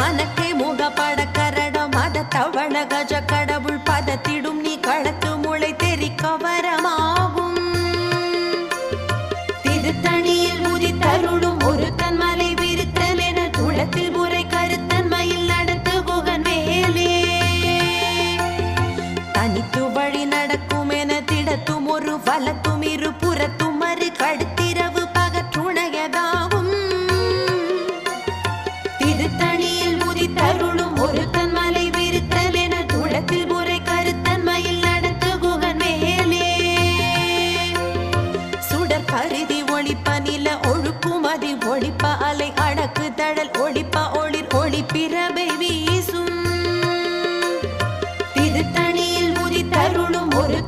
மனக்கே முக படக்கரடம் மத தவள கஜ கடவுள் பதத்திடும் நீ களத்து முளை தெரி கவரமாகும் திருத்தணியில் உதித்தருளும் ஒரு தன்மலை விருத்தல் என குளத்தில் முறை கருத்தன்மையில் நடத்து குகன் வேலே தனித்து வழி நடக்கும் என திடத்தும் ஒரு வலத்தும் இரு புறத்தும் மறு கடுத்து ஒழிப்ப நில ஒழுக்குமதி ஒழிப்ப அலை அடக்கு தழல் ஒழிப்ப ஒளிர் ஒளிப்பிறவை வீசும். திருத்தணியில் உதித்தருளும் ஒரு